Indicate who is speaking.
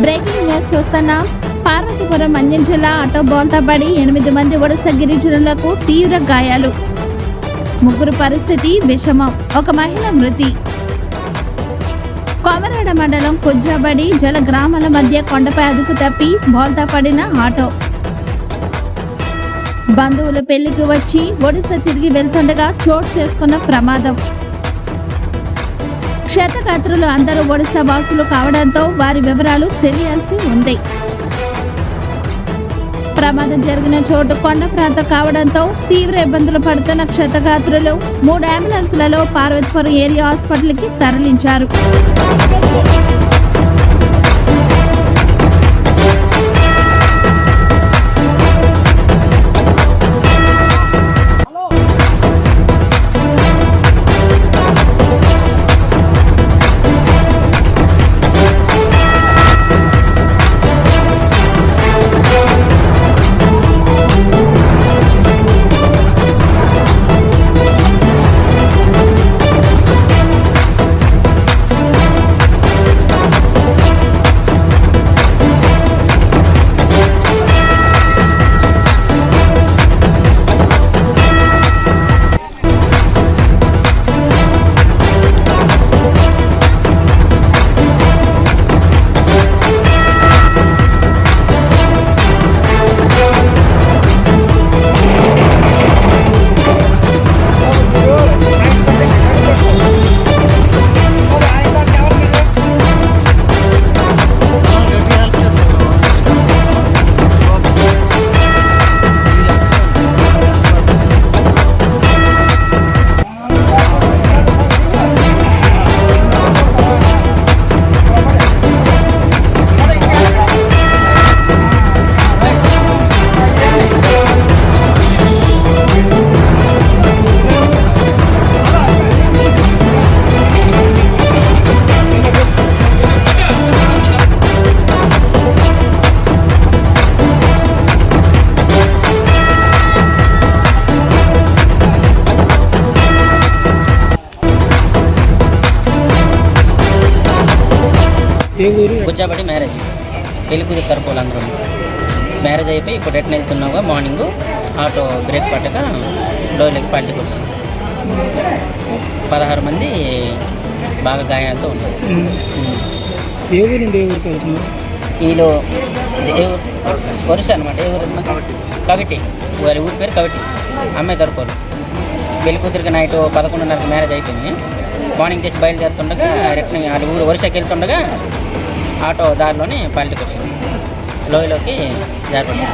Speaker 1: Breaking news చూస్తున్నాం. పార్వతీపురం మంజం జిల్లా auto బోల్తా పడి ఎనిమిది మంది ఒడిశా గిరిజనులకు తీవ్ర గాయాలు. ముగ్గురు పరిస్థితి విషమం. ఒక మహిళ మృతి. కొమరాడ మండలం కుజ్జాబడి జల గ్రామాల మధ్య కొండపై అదుపు తప్పి బోల్తా పడిన ఆటో. బంధువుల పెళ్ళికి వచ్చి ఒడిశా తిరిగి వెళ్తుండగా చోటు చేసుకున్న ప్రమాదం. క్షతగాత్రులు అందరూ ఒడిశా వాసులు కావడంతో వారి వివరాలు తెలియాల్సి ఉంది. ప్రమాదం జరిగిన చోటు కొండ ప్రాంతం కావడంతో తీవ్ర ఇబ్బందులు పడుతున్న క్షతగాత్రులు మూడు అంబులెన్స్లలో పార్వతీపురం ఏరియా హాస్పిటల్కి తరలించారు.
Speaker 2: గుజ్జాబడి మ్యారేజ్. పెళ్ళి కూతురు తరపు వాళ్ళందరూ మ్యారేజ్ అయిపోయి ఇప్పుడు రిటర్న్ వెళ్తున్నావుగా మార్నింగ్. ఆటో బ్రేక్ పట్టక లోయలకి పల్టీ కొట్టింది పదహారు మంది బాగా గాయాలతో ఉన్నారు.
Speaker 3: ఉమ్. ఏ ఊరు నుండి ఏ ఊరికి వెళ్తున్నారు
Speaker 2: వీళ్ళు ఇది ఏ ఊరు? వరుస అనమాట ఏ ఊరు? కవిటి. వారి ఊరి పేరు కవిటి. అమ్మాయి తరపు వాళ్ళు. పెళ్ళి కూతురికి నైట్ పదకొండున్నరకు మ్యారేజ్ అయిపోయింది. మార్నింగ్ చేసి బయలుదేరుతుండగా రిటర్న్ వాళ్ళ ఊరు వరుసకి వెళ్తుండగా ఆటో దారిలోని పల్టీకి వచ్చింది. లోయలోకి జారిపడింది